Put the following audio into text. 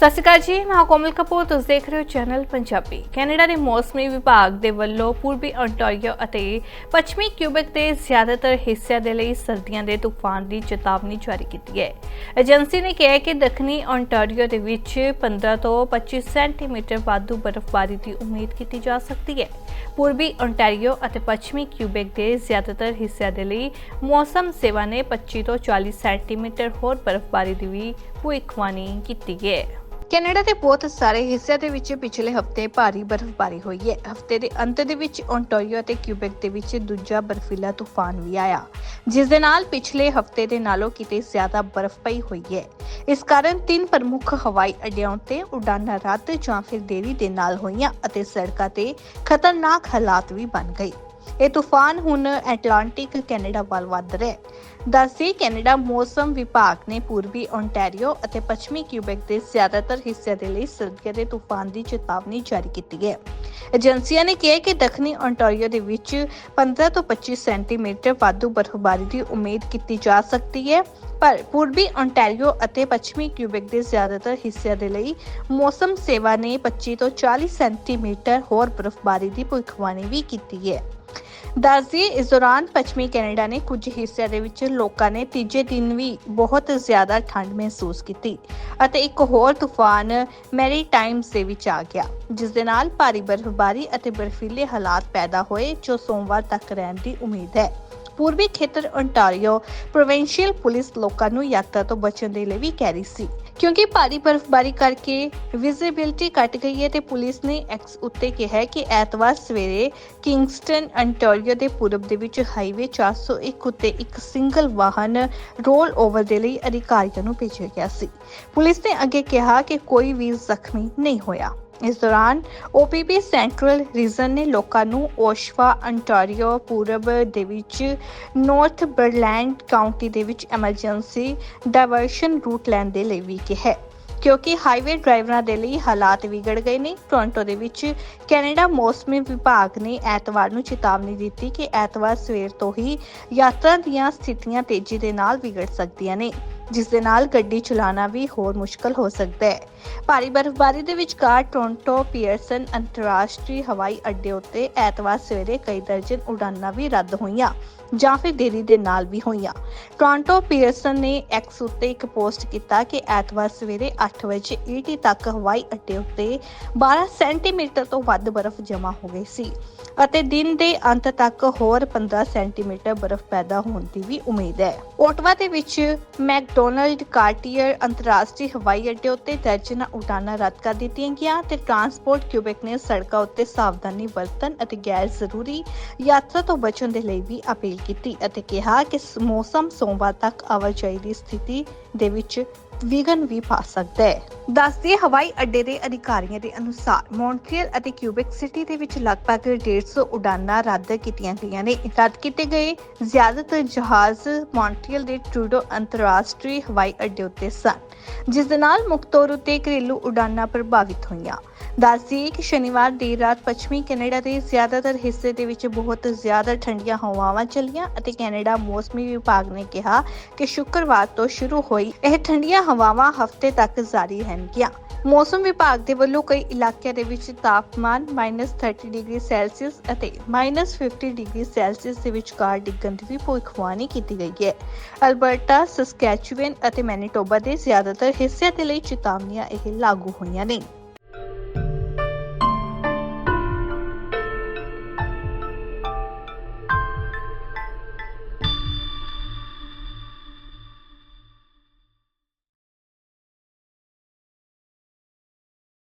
ਸਤਿ ਸ਼੍ਰੀ ਅਕਾਲ ਜੀ, ਮੈਂ ਕੋਮਲ ਕਪੂਰ, ਤੁਸੀਂ ਦੇਖ ਰਹੇ ਹੋ ਚੈਨਲ ਪੰਜਾਬੀ। ਕੈਨੇਡਾ ਦੇ ਮੌਸਮੀ ਵਿਭਾਗ ਦੇ ਵੱਲੋਂ ਪੂਰਬੀ ontario ਅਤੇ ਪੱਛਮੀ ਕਿਊਬਿਕ ਦੇ ਜ਼ਿਆਦਾਤਰ ਹਿੱਸਿਆਂ ਦੇ ਲਈ ਸਰਦੀਆਂ ਦੇ ਤੂਫਾਨ ਦੀ ਚੇਤਾਵਨੀ ਜਾਰੀ ਕੀਤੀ ਹੈ। ਏਜੰਸੀ ਨੇ ਕਿਹਾ ਕਿ ਦੱਖਣੀ ontario ਦੇ ਵਿੱਚ 15 ਤੋਂ 25 ਸੈਂਟੀਮੀਟਰ ਵਾਧੂ ਬਰਫ਼ਬਾਰੀ ਦੀ ਉਮੀਦ ਕੀਤੀ ਜਾ ਸਕਦੀ ਹੈ। ਪੂਰਬੀ ontario ਅਤੇ ਪੱਛਮੀ ਕਿਊਬਿਕ ਦੇ ਜ਼ਿਆਦਾਤਰ ਹਿੱਸਿਆਂ ਦੇ ਲਈ ਮੌਸਮ ਸੇਵਾ ਨੇ 25 ਤੋਂ 40 ਸੈਂਟੀਮੀਟਰ ਹੋਰ ਬਰਫ਼ਬਾਰੀ ਦੀ ਵੀ ਭਵਿੱਖਬਾਣੀ ਕੀਤੀ ਹੈ। ਕੈਨੇਡਾ ਦੇ ਬਹੁਤ ਸਾਰੇ ਹਿੱਸਿਆਂ ਦੇ ਵਿੱਚ ਪਿਛਲੇ ਹਫ਼ਤੇ ਭਾਰੀ ਬਰਫ਼ਬਾਰੀ ਹੋਈ ਹੈ। ਹਫ਼ਤੇ ਦੇ ਅੰਤ ਦੇ ਵਿੱਚ ਓਨਟਾਰੀਓ ਅਤੇ ਕਿਊਬੈਕ ਦੇ ਵਿੱਚ ਦੂਜਾ ਬਰਫੀਲਾ ਤੂਫਾਨ ਵੀ ਆਇਆ। ਜਿਸ ਦੇ ਨਾਲ ਪਿਛਲੇ ਹਫ਼ਤੇ ਦੇ ਨਾਲੋਂ ਕਿਤੇ ਜ਼ਿਆਦਾ ਬਰਫ਼ ਪਈ ਹੋਈ ਹੈ। ਇਸ ਕਾਰਨ ਤਿੰਨ ਪ੍ਰਮੁੱਖ ਹਵਾਈ ਅੱਡਿਆਂ ਉੱਤੇ ਉਡਾਨਾਂ ਰੱਦ ਜਾਂ ਫਿਰ ਦੇਰੀ ਦੇ ਨਾਲ ਹੋਈਆਂ ਅਤੇ ਸੜਕਾਂ ਤੇ ਖਤਰਨਾਕ ਹਾਲਾਤ ਵੀ ਬਣ ਗਏ। ਇਹ ਤੂਫਾਨ ਹੁਣ ਐਟਲਾਂਟਿਕ ਕੈਨੇਡਾ ਵੱਲ ਵੱਧ ਰਿਹਾ ਹੈ। ਦੱਸੀ ਕੈਨੇਡਾ ਮੌਸਮ ਵਿਭਾਗ ਨੇ ਪੂਰਬੀ ਓਨਟਾਰੀਓ ਅਤੇ ਪੱਛਮੀ ਕਿਊਬੈਕ ਦੇ ਜ਼ਿਆਦਾਤਰ ਹਿੱਸਿਆਂ ਦੇ ਲਈ ਸਰਦੀਆਂ ਦੇ ਤੂਫਾਨ ਦੀ ਚੇਤਾਵਨੀ ਜਾਰੀ ਕੀਤੀ ਹੈ। ਏਜੰਸੀਆਂ ਨੇ ਕਿਹਾ ਕਿ ਦੱਖਣੀ ਓਨਟਾਰੀਓ ਦੇ ਵਿੱਚ 15 ਤੋਂ 25 ਸੈਂਟੀਮੀਟਰ ਵਾਧੂ ਬਰਫ਼ਬਾਰੀ ਦੀ ਉਮੀਦ ਕੀਤੀ ਜਾ ਸਕਦੀ ਹੈ। ਪਰ ਪੂਰਬੀ ਓਨਟਾਰੀਓ ਅਤੇ ਪੱਛਮੀ ਕਿਊਬੈਕ ਦੇ ਜ਼ਿਆਦਾਤਰ ਹਿੱਸਿਆਂ ਦੇ ਲਈ ਮੌਸਮ ਸੇਵਾ ਨੇ 25 ਤੋਂ 40 ਸੈਂਟੀਮੀਟਰ ਹੋਰ ਬਰਫ਼ਬਾਰੀ ਦੀ ਭਵਿੱਖਬਾਣੀ ਵੀ ਕੀਤੀ ਹੈ। ਦੱਸਦੀਏ, ਇਸ ਦੌਰਾਨ ਪੱਛਮੀ ਕੈਨੇਡਾ ਨੇ ਕੁਝ ਹਿੱਸਿਆਂ ਦੇ ਵਿੱਚ ਲੋਕਾਂ ਨੇ ਤੀਜੇ ਦਿਨ ਵੀ ਬਹੁਤ ਜ਼ਿਆਦਾ ਠੰਡ ਮਹਿਸੂਸ ਕੀਤੀ ਅਤੇ ਇੱਕ ਹੋਰ ਤੂਫਾਨ ਮੈਰੀਟਾਈਮਸ ਦੇ ਵਿੱਚ ਆ ਗਿਆ, ਜਿਸ ਦੇ ਨਾਲ ਭਾਰੀ ਬਰਫ਼ਬਾਰੀ ਅਤੇ ਬਰਫੀਲੇ ਹਾਲਾਤ ਪੈਦਾ ਹੋਏ ਜੋ ਸੋਮਵਾਰ ਤੱਕ ਰਹਿਣ ਦੀ ਉਮੀਦ ਹੈ। ਪੂਰਬੀ ਖੇਤਰ ontario ਪ੍ਰੋਵਿੰਸ਼ੀਅਲ ਪੁਲਿਸ ਲੋਕਾਂ ਨੂੰ ਯਾਤਰਾ ਤੋਂ ਬਚਣ ਦੇ ਲਈ ਵੀ ਕਹਿ ਰਹੀ ਸੀ। ਕਿਉਂਕਿ ਭਾਰੀ ਬਰਫ਼ਬਾਰੀ ਕਰਕੇ ਵਿਜ਼ਿਬਿਲਟੀ ਘਟ ਗਈ ਹੈ ਤੇ ਪੁਲਿਸ ਨੇ ਐਕਸ ਉੱਤੇ ਕਿਹਾ ਕਿ ਐਤਵਾਰ ਸਵੇਰੇ ਕਿੰਗਸਟਨ ontario ਦੇ ਪੂਰਬ ਦੇ ਵਿੱਚ ਹਾਈਵੇ 401 ਉੱਤੇ ਇੱਕ ਸਿੰਗਲ ਵਾਹਨ ਰੋਲ ਓਵਰ ਦੇ ਲਈ ਅਧਿਕਾਰੀਆਂ ਨੂੰ ਭੇਜਿਆ ਗਿਆ ਸੀ। ਪੁਲਿਸ ਨੇ ਅੱਗੇ ਕਿਹਾ ਕਿ ਕੋਈ ਵੀ ਜ਼ਖਮੀ ਨਹੀਂ ਹੋਇਆ। ਇਸ ਦੌਰਾਨ OPP ਸੈਂਟਰਲ ਰੀਜਨ ਨੇ ਲੋਕਾਂ ਨੂੰ ਓਸ਼ਵਾ, ਅੰਟਾਰੀਓ, ਪੂਰਬ ਦੇ ਵਿੱਚ ਨਾਰਥ ਬਰਲੈਂਡ ਕਾਉਂਟੀ ਦੇ ਵਿੱਚ ਐਮਰਜੈਂਸੀ ਡਾਇਵਰਸ਼ਨ ਰੂਟ ਲੈਣ ਦੇ ਲਈ ਵੀ ਕਿਹਾ ਕਿਉਂਕਿ ਹਾਈਵੇ ਡਰਾਈਵਰਾਂ ਦੇ ਲਈ ਹਾਲਾਤ ਵਿਗੜ ਗਏ ਨੇ, ਟੋਰਾਂਟੋ ਦੇ ਵਿੱਚ ਕੈਨੇਡਾ ਮੌਸਮੀ ਵਿਭਾਗ ਨੇ ਐਤਵਾਰ ਨੂੰ ਚੇਤਾਵਨੀ ਦਿੱਤੀ ਕਿ ਐਤਵਾਰ ਸਵੇਰ ਤੋਂ ਹੀ ਯਾਤਰਾ ਦੀਆਂ ਸਥਿਤੀਆਂ ਤੇਜ਼ੀ ਦੇ ਨਾਲ ਵਿਗੜ ਸਕਦੀਆਂ ਨੇ, ਜਿਸ ਦੇ ਨਾਲ ਗੱਡੀ ਚਲਾਉਣਾ ਵੀ ਹੋਰ ਮੁਸ਼ਕਲ ਹੋ ਸਕਦਾ ਹੈ। ਭਾਰੀ ਬਰਫ਼ਬਾਰੀ ਦੇ ਵਿਚਕਾਰ ਟੋਰਾਂਟੋ, ਪੀਅਰਸਨ, ਅੰਤਰਰਾਸ਼ਟਰੀ ਹਵਾਈ ਅੱਡੇ ਉੱਤੇ ਐਤਵਾਰ ਸਵੇਰੇ ਕਈ ਦਰਜਨ ਉਡਾਨਾਂ ਵੀ ਰੱਦ ਹੋਈਆਂ ਜਾਂ ਫਿਰ ਦੇਰੀ ਦੇ ਨਾਲ ਵੀ ਹੋਈਆਂ। ਟੋਰਾਂਟੋ, ਪੀਅਰਸਨ ਨੇ ਐਕਸ ਉੱਤੇ ਇੱਕ ਪੋਸਟ ਕੀਤਾ ਕਿ ਐਤਵਾਰ ਸਵੇਰੇ 8 ਵਜੇ ਈਟੀ ਤੱਕ ਹਵਾਈ ਅੱਡੇ ਉੱਤੇ 12 ਸੈਂਟੀਮੀਟਰ ਤੋਂ ਵੱਧ ਬਰਫ਼ ਜਮ੍ਹਾਂ ਹੋ ਗਈ ਸੀ ਅਤੇ ਦਿਨ ਦੇ ਅੰਤ ਤੱਕ ਹੋਰ 15 ਸੈਂਟੀਮੀਟਰ ਬਰਫ਼ ਪੈਦਾ ਹੋਣ ਦੀ ਵੀ ਉਮੀਦ ਹੈ। ਓਟਵਾ ਦੇ ਵਿੱਚ ਮੈਕਡੋਨਲਡ ਕਾਰਟੀਅਰ ਅੰਤਰਰਾਸ਼ਟਰੀ ਹਵਾਈ ਅੱਡੇ ਉੱਤੇ ਦਰਜ ਦਰਜਨਾਂ ਉਡਾਨਾਂ ਰੱਦ ਕਰ ਦਿੱਤੀਆਂ ਗਈਆਂ ਤੇ ਟਰਾਂਸਪੋਰਟ ਕਿਊਬਿਕ ਨੇ ਸੜਕਾਂ ਉੱਤੇ ਸਾਵਧਾਨੀ ਵਰਤਣ ਅਤੇ ਗੈਰ ਜ਼ਰੂਰੀ ਯਾਤਰਾ ਤੋਂ ਬਚਣ ਦੇ ਲਈ ਵੀ ਅਪੀਲ ਕੀਤੀ ਅਤੇ ਕਿਹਾ ਕਿ ਮੌਸਮ ਸੋਮਵਾਰ ਤੱਕ ਆਵਾਜਾਈ ਦੀ ਸਥਿਤੀ ਦੇ ਵਿੱਚ ਵਿਘਨ ਵੀ ਪਾ ਸਕਦਾ। ਹੈ ਦੱਸਦੇ ਹਵਾਈ ਅੱਡੇ ਦੇ ਅਧਿਕਾਰੀਆਂ ਦੇ ਅਨੁਸਾਰ ਮੌਂਟਰੀਅਲ ਅਤੇ ਕਿਊਬਿਕ ਸਿਟੀ ਦੇ ਵਿੱਚ ਲਗਭਗ 150 ਉਡਾਨਾਂ ਰੱਦ ਕੀਤੀਆਂ ਗਈਆਂ ਨੇ। ਰੱਦ ਕੀਤੇ ਗਏ ਜ਼ਿਆਦਾਤਰ ਜਹਾਜ਼ ਮੌਂਟਰੀਅਲ ਦੇ ਟਰੂਡੋ ਅੰਤਰਰਾਸ਼ਟਰੀ ਹਵਾਈ ਅੱਡੇ ਉੱਤੇ ਸਨ, ਜਿਸ ਦੇ ਨਾਲ ਮੁੱਖ ਤੌਰ ਉੱਤੇ ਘਰੇਲੂ ਉਡਾਨਾਂ ਪ੍ਰਭਾਵਿਤ ਹੋਈਆਂ। ਦੱਸਦੀ ਕਿ ਸ਼ਨੀਵਾਰ ਦੇਰ ਰਾਤ ਪੱਛਮੀ ਕੈਨੇਡਾ ਦੇ ਜ਼ਿਆਦਾਤਰ ਹਿੱਸੇ ਦੇ ਵਿੱਚ ਬਹੁਤ ਜ਼ਿਆਦਾ ਠੰਡੀਆਂ ਹਵਾਵਾਂ ਚੱਲੀਆਂ ਅਤੇ ਕੈਨੇਡਾ ਮੌਸਮੀ ਵਿਭਾਗ ਨੇ ਕਿਹਾ ਕਿ ਸ਼ੁੱਕਰਵਾਰ ਤੋਂ ਸ਼ੁਰੂ ਹੋਈ ਇਹ ਠੰਡੀਆਂ ਹਵਾਵਾਂ ਹਫ਼ਤੇ ਤੱਕ ਜਾਰੀ ਰਹਿਣਗੀਆਂ। ਮੌਸਮ ਵਿਭਾਗ ਦੇ ਵੱਲੋਂ ਕਈ ਇਲਾਕਿਆਂ ਦੇ ਵਿੱਚ ਤਾਪਮਾਨ -30 ਡਿਗਰੀ ਸੈਲਸੀਅਸ ਅਤੇ -50 ਡਿਗਰੀ ਸੈਲਸੀਅਸ ਦੇ ਵਿਚਕਾਰ ਡਿੱਗਣ ਦੀ ਵੀ ਭਵਿੱਖਬਾਣੀ ਕੀਤੀ ਗਈ ਹੈ। ਅਲਬਰਟਾ ਸਸਕੈਚੁਅਨ ਅਤੇ ਮੈਨੀਟੋਬਾ ਦੇ ਜ਼ਿਆਦਾਤਰ ਹਿੱਸਿਆਂ ਦੇ ਲਈ ਚੇਤਾਵਨੀਆਂ ਇਹ ਲਾਗੂ ਹੋਈਆਂ ਨੇ।